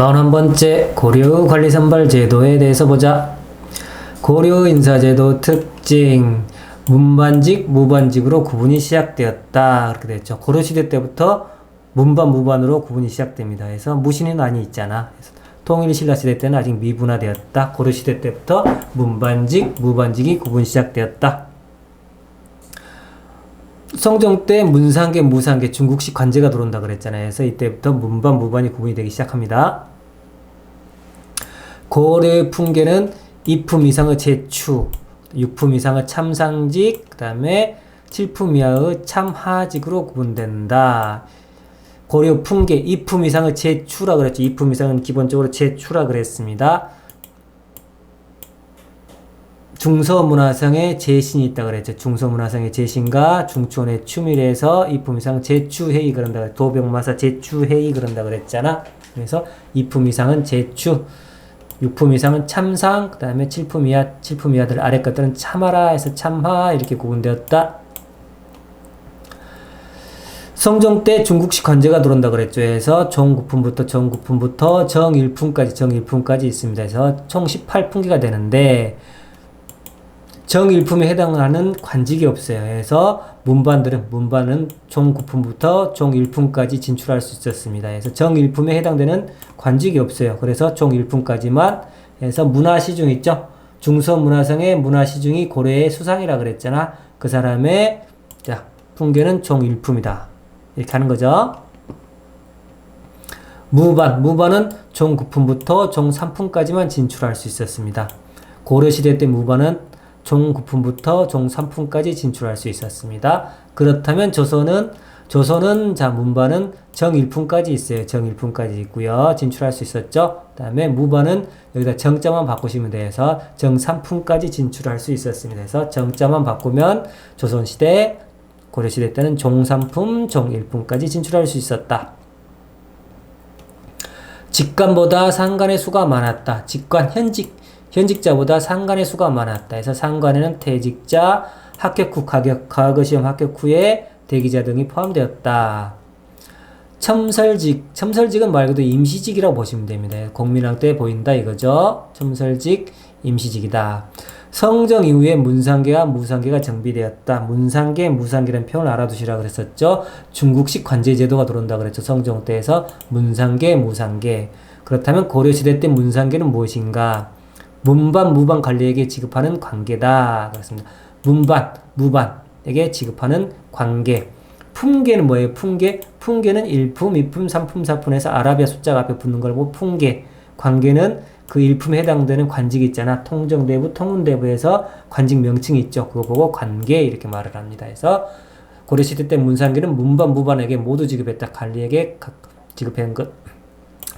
41번째 고려 관리선발 제도에 대해서 보자. 고려 인사제도 특징 문반직, 무반직으로 구분이 시작되었다. 그렇게 됐죠. 고려 시대 때부터 문반, 무반으로 구분이 시작됩니다. 그래서 무신이 많이 있잖아. 그래서 통일 신라 시대 때는 아직 미분화되었다. 고려 시대 때부터 문반직, 무반직이 구분 시작되었다. 성종 때 문상계, 무상계, 중국식 관제가 들어온다 그랬잖아요. 그래서 이때부터 문반, 무반이 구분이 되기 시작합니다. 고려의 풍계는 이품 이상의 제추, 육품 이상의 참상직, 그 다음에 칠품 이하의 참하직으로 구분된다. 고려 풍계, 이품 이상의 제추라 그랬죠. 이품 이상은 기본적으로 제추라 그랬습니다. 중서문화상의 제신이 있다 그랬죠. 중서문화상의 제신과 중촌의 추밀에서 이품 이상 제추회의 그런다. 도병마사 제추회의 그런다 그랬잖아. 그래서 이품 이상은 제추, 육품 이상은 참상, 그 다음에 칠품 이하, 칠품 이하들 아래 것들은 참하라 해서 참하 이렇게 구분되었다. 성종 때 중국식 관제가 들어온다 그랬죠. 해서 정구품부터 정구품부터 정일품까지 정일품까지 있습니다. 그래서 총 18품기가 되는데 정일품에 해당하는 관직이 없어요. 그래서 문반들은 문반은 종구품부터 종일품까지 진출할 수 있었습니다. 그래서 정일품에 해당되는 관직이 없어요. 그래서 종일품까지만 해서 문화시중 있죠. 중서문화성의 문화시중이 고려의 수상이라 그랬잖아. 그 사람의 자 풍계는 종일품이다. 이렇게 하는 거죠. 무반, 무반은 종 9품부터 종 3품까지만 진출할 수 있었습니다. 고려시대 때 무반은 종 9품부터 종 3품까지 진출할 수 있었습니다. 그렇다면 조선은 조선은 자 문반은 정 1품까지 있어요. 정 1품까지 있고요. 진출할 수 있었죠. 그다음에 무반은 여기다 정자만 바꾸시면 돼서 정 3품까지 진출할 수 있었습니다. 그래서 정자만 바꾸면 조선 시대 고려 시대 때는 종 3품, 종 1품까지 진출할 수 있었다. 직관보다 상관의 수가 많았다. 직관, 현직, 현직자보다 상관의 수가 많았다. 해서 상관에는 퇴직자, 합격 후 가격, 과거시험 합격 후에 대기자 등이 포함되었다. 첨설직, 첨설직은 말 그대로 임시직이라고 보시면 됩니다. 공민왕 때 보인다 이거죠. 첨설직, 임시직이다. 성정 이후에 문상계와 무상계가 정비되었다. 문상계, 무상계라는 표현을 알아두시라 그랬었죠. 중국식 관제 제도가 들어온다 그랬죠. 성종 때에서 문상계, 무상계. 그렇다면 고려시대 때 문상계는 무엇인가? 문반, 무반 관리에게 지급하는 관계다. 그렇습니다. 문반, 무반에게 지급하는 관계. 품계는 뭐예요? 품계? 품계는 1품, 2품, 3품, 4품에서 아라비아 숫자가 앞에 붙는 걸 보고 품계. 관계는 그 일품에 해당되는 관직이 있잖아. 통정대부, 통운대부에서 관직 명칭이 있죠. 그거 보고 관계 이렇게 말을 합니다. 그래서 고려시대 때 문상계는 문반, 무반에게 모두 지급했다. 관리에게 지급한 것.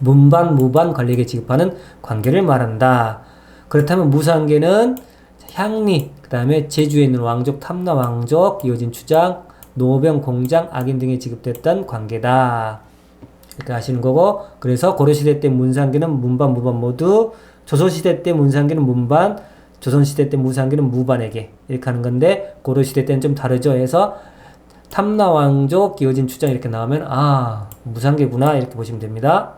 문반, 무반 관리에게 지급하는 관계를 말한다. 그렇다면 무상계는 향리, 그 다음에 제주에 있는 왕족, 탐나 왕족, 이어진 추장, 노병, 공장, 악인 등에 지급됐던 관계다. 이렇게 하시는 거고, 그래서 고려시대 때 문상계는 문반, 무반 모두, 조선시대 때 문상계는 문반, 조선시대 때 무상계는 무반에게 이렇게 하는 건데, 고려시대 때는 좀 다르죠. 해서 탐나 왕족, 기어진 추장 이렇게 나오면, 아, 무상계구나. 이렇게 보시면 됩니다.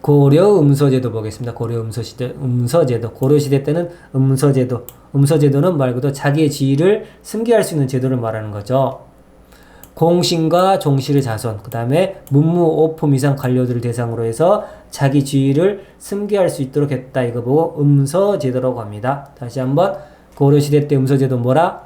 고려 음서제도 보겠습니다. 고려 음서시대, 음서제도. 고려시대 때는 음서제도. 음서제도는 말 그대로 자기의 지위를 승계할 수 있는 제도를 말하는 거죠. 공신과 종실의 자손, 그 다음에 문무 오품 이상 관료들을 대상으로 해서 자기 지위를 승계할 수 있도록 했다. 이거 보고 음서제도라고 합니다. 다시 한번 고려시대 때 음서제도 뭐라?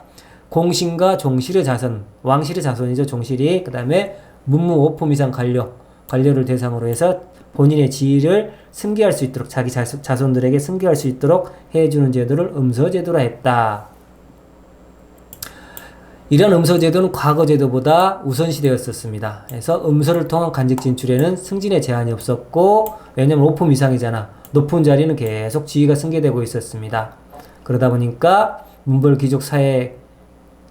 공신과 종실의 자손, 왕실의 자손이죠. 종실이. 그 다음에 문무 오품 이상 관료, 관료를 대상으로 해서 본인의 지위를 승계할 수 있도록 자기 자손들에게 승계할 수 있도록 해주는 제도를 음서제도라 했다. 이런 음서제도는 과거 제도보다 우선시되었었습니다. 그래서 음서를 통한 간직 진출에는 승진의 제한이 없었고 왜냐면 5품 이상이잖아. 높은 자리는 계속 지위가 승계되고 있었습니다. 그러다 보니까 문벌 귀족 사회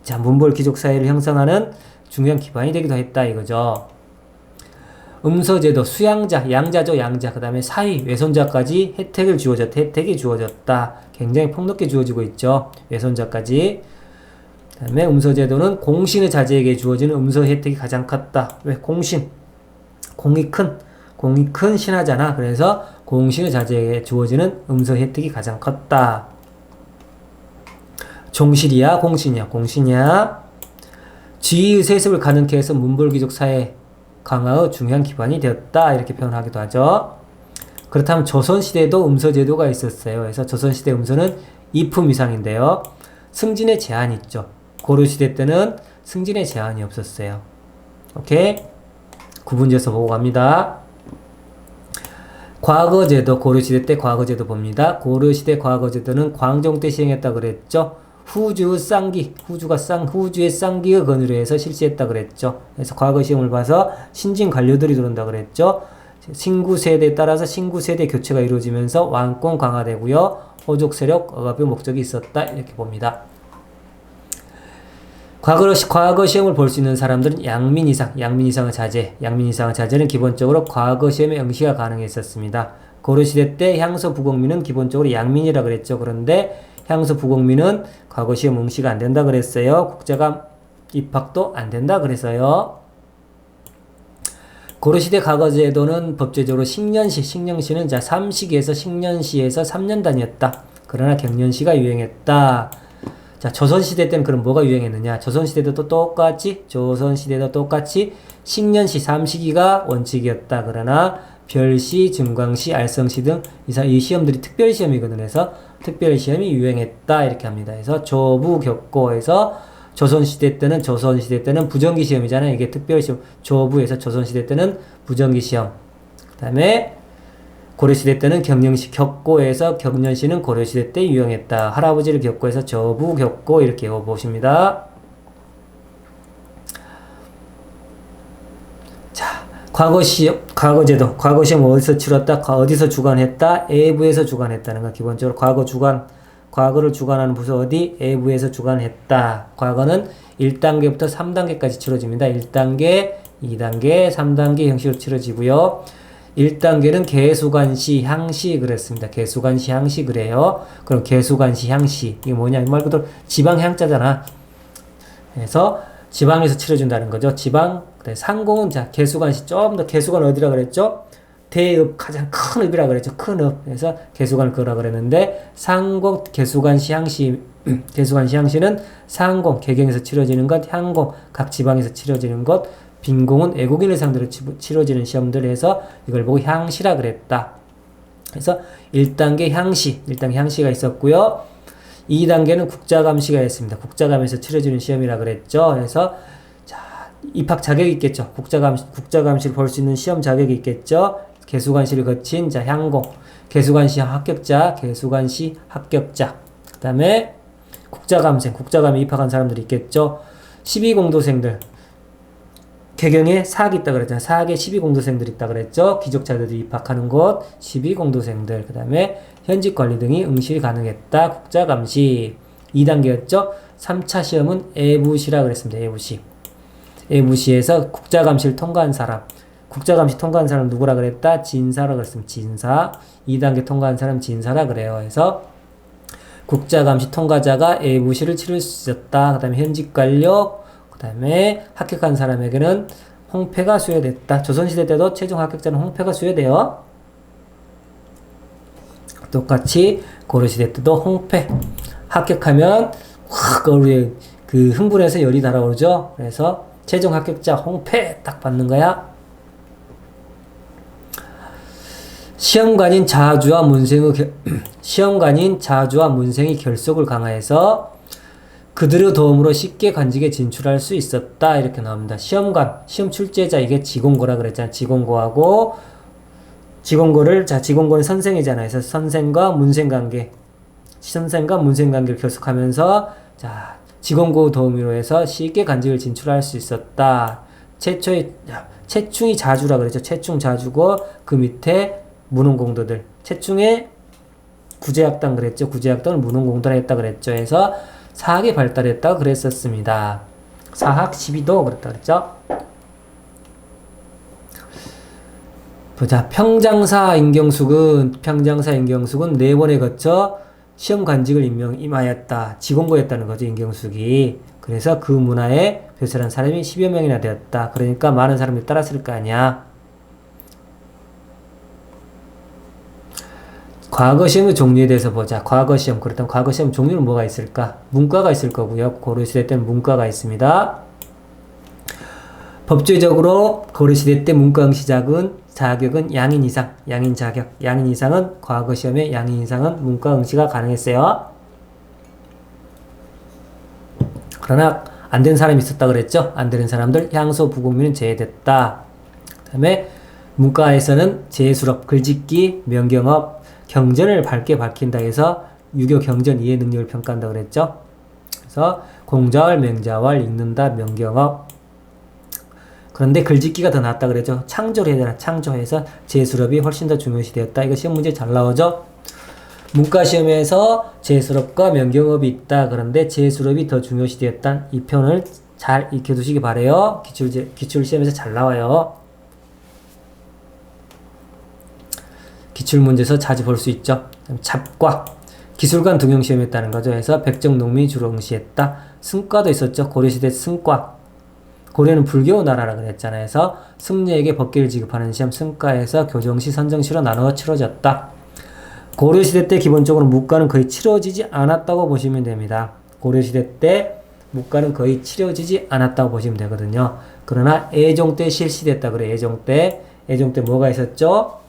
자 문벌 귀족 사회를 형성하는 중요한 기반이 되기도 했다 이거죠. 음서제도, 수양자, 양자죠, 양자. 그 다음에 사위, 외손자까지 혜택을 주어졌다. 혜택이 주어졌다. 굉장히 폭넓게 주어지고 있죠. 외손자까지. 그 다음에 음서제도는 공신의 자제에게 주어지는 음서 혜택이 가장 컸다. 왜? 공신. 공이 큰, 공이 큰 신하잖아. 그래서 공신의 자제에게 주어지는 음서 혜택이 가장 컸다. 종실이야, 공신이야, 공신이야. 지위의 세습을 가능케 해서 문벌귀족 사회 강화의 중요한 기반이 되었다. 이렇게 표현하기도 하죠. 그렇다면 조선시대에도 음서제도가 있었어요. 그래서 조선시대 음서는 이품 이상인데요. 승진의 제한이 있죠. 고려시대 때는 승진의 제한이 없었어요. 오케이? 구분지어서 보고 갑니다. 과거제도, 고려시대 때 과거제도 봅니다. 고려시대 과거제도는 광종 때 시행했다 그랬죠. 후주 쌍기, 후주가 쌍, 후주의 쌍기의 건으로 해서 실시했다 그랬죠. 그래서 과거 시험을 봐서 신진 관료들이 들어온다 그랬죠. 신구 세대에 따라서 신구 세대 교체가 이루어지면서 왕권 강화되고요. 호족 세력 억압의 목적이 있었다 이렇게 봅니다. 과거, 과거 시험을 볼 수 있는 사람들은 양민 이상, 양민 이상의 자제, 양민 이상의 자제는 기본적으로 과거 시험에 응시가 가능했었습니다. 고려시대 때 향소 부국민은 기본적으로 양민이라 그랬죠. 그런데 향소 부국민은 과거 시험 응시가 안 된다 그랬어요. 국제감 입학도 안 된다 그랬어요. 고려시대 과거제도는 법제적으로 식년시, 식년시는 자, 삼시기에서 식년시에서 3년 단위였다. 그러나 경년시가 유행했다. 자, 조선시대 때는 그럼 뭐가 유행했느냐? 조선시대도 또 똑같이, 조선시대도 똑같이 식년시, 삼시기가 원칙이었다. 그러나 별시, 증광시, 알성시 등이 시험들이 특별 시험이거든. 그래서 특별 시험이 유행했다. 이렇게 합니다. 그래서 조부 격고에서 조선시대 때는 조선시대 때는 부정기 시험이잖아요. 이게 특별 시험 조부에서 조선시대 때는 부정기 시험. 그 다음에 고려시대 때는 경영시 격고에서 경년시는 고려시대 때 유행했다. 할아버지를 격고해서 저부 격고 이렇게 보십니다. 자, 과거 시험, 과거 제도, 과거 시험 어디서 치렀다, 어디서 주관했다, 애부에서 주관했다는 거 기본적으로 과거 주관, 과거를 주관하는 부서 어디? 애부에서 주관했다. 과거는 1단계부터 3단계까지 치러집니다. 1단계, 2단계, 3단계 형식으로 치러지고요. 1단계는 개수관시 향시 그랬습니다. 개수관시 향시 그래요. 그럼 개수관시 향시 이게 뭐냐? 말 그대로 지방 향자잖아. 그래서 지방에서 치러준다는 거죠. 지방 상공은 자 개수관시 좀 더 개수관 어디라 그랬죠? 대읍 가장 큰 읍이라 그랬죠. 큰 읍. 그래서 개수관을 그라 그랬는데 상공 개수관 시향시 개수관 시향시는 상공 개경에서 치러지는 것, 향공 각 지방에서 치러지는 것, 빈공은 외국인을 상대로 치러지는 시험들에서 이걸 보고 향시라 그랬다. 그래서 1단계 향시, 1단계 향시가 있었고요. 2단계는 국자감시가 있습니다. 국자감에서 치러지는 시험이라 그랬죠. 그래서 자, 입학 자격이 있겠죠. 국자감 국자감시를 볼 수 있는 시험 자격이 있겠죠. 개수관시를 거친 자 향공, 개수관시 합격자, 개수관시 합격자. 그 다음에 국자감생, 국자감에 입학한 사람들이 있겠죠. 12공도생들. 개경에 사학이 있다 그랬잖아요. 사학에 12공도생들 있다 그랬죠. 귀족자들이 입학하는 곳 12공도생들. 그 다음에 현직 관리 등이 응시 가능했다. 국자감시. 2단계였죠. 3차 시험은 애부시라 그랬습니다. 애부시. 애부시에서 국자감시를 통과한 사람. 국자감시 통과한 사람 누구라 그랬다? 진사라 그랬으면 진사. 2단계 통과한 사람 진사라 그래요. 그래서 국자감시 통과자가 A부시를 치를 수 있었다. 그 다음에 현직 관료, 그 다음에 합격한 사람에게는 홍패가 수여됐다. 조선시대 때도 최종 합격자는 홍패가 수여돼요. 똑같이 고려시대 때도 홍패. 합격하면 확 그 흥분해서 열이 달아오르죠. 그래서 최종 합격자 홍패 딱 받는 거야. 시험관인 자주와 문생의 겨, 시험관인 자주와 문생의 결속을 강화해서 그들의 도움으로 쉽게 관직에 진출할 수 있었다 이렇게 나옵니다. 시험관, 시험 출제자 이게 지공고라 그랬잖아. 지공고하고 지공고를 자 지공고는 선생이잖아요. 그래서 선생과 문생 관계, 선생과 문생 관계를 결속하면서 자 지공고 도움으로 해서 쉽게 관직을 진출할 수 있었다. 최초의 최충이 자주라 그랬죠. 최충 자주고 그 밑에 문흥공도들 최충의 구제학당 그랬죠. 구제학당을 문흥공도라 했다 그랬죠. 해서 사학이 발달했다 그랬었습니다. 사학 12도 그랬다 그랬죠. 보자. 평장사 임경숙은 평장사 임경숙은 네 번에 거쳐 시험 관직을 임명 임하였다. 직원거였다는 거죠. 임경숙이. 그래서 그 문화에 배설한 사람이 10여 명이나 되었다. 그러니까 많은 사람들이 따랐을 거 아니야. 과거 시험의 종류에 대해서 보자. 과거 시험. 그렇다면 과거 시험 종류는 뭐가 있을까? 문과가 있을 거고요. 고려시대 때는 문과가 있습니다. 법제적으로 고려시대 때 문과의 시작은 자격은 양인 이상, 양인 자격, 양인 이상은 과거 시험에 양인 이상은 문과 응시가 가능했어요. 그러나 안 된 사람이 있었다 그랬죠? 안 되는 사람들 향소 부국민은 제외됐다. 그다음에 문과에서는 제수업, 글짓기, 명경업, 경전을 밝게 밝힌다 해서 유교 경전 이해 능력을 평가한다 그랬죠? 그래서 공자월, 명자월, 읽는다, 명경업. 그런데 글짓기가 더 낫다 그랬죠? 창조를 해야 되나? 창조해서 제수업이 훨씬 더 중요시 되었다. 이거 시험 문제 잘 나오죠? 문과 시험에서 제수업과 명경업이 있다. 그런데 제수업이 더 중요시 되었다. 이 편을 잘 익혀두시기 바래요. 기출 기출 시험에서 잘 나와요. 기출 문제에서 자주 볼 수 있죠. 잡과 기술관 등용 시험이었다는 거죠. 그래서 백정 농민이 주로 응시했다. 승과도 있었죠. 고려시대 승과. 고려는 불교 나라라 그랬잖아요. 그래서 승려에게 법기를 지급하는 시험 승과에서 교정시, 선정시로 나누어 치러졌다. 고려 시대 때 기본적으로 묵과는 거의 치러지지 않았다고 보시면 됩니다. 고려 시대 때 묵과는 거의 치러지지 않았다고 보시면 되거든요. 그러나 애종 때 실시됐다 그래. 애종 때 애종 때 뭐가 있었죠?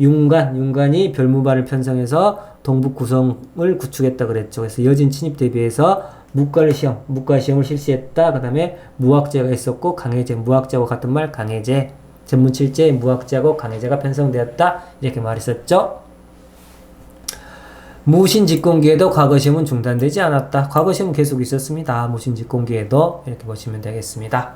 윤관, 윤관이 별무발을 편성해서 동북 구성을 구축했다 그랬죠. 그래서 여진 침입 대비해서 묵과를 시험, 묵과 시험을 실시했다. 그 다음에 무학제가 있었고 강해제, 무학제와 같은 말 강해제, 전문칠제 무학제하고 강해제가 편성되었다. 이렇게 말했었죠. 무신 직공기에도 과거 시험은 중단되지 않았다. 과거 시험은 계속 있었습니다. 무신 직공기에도 이렇게 보시면 되겠습니다.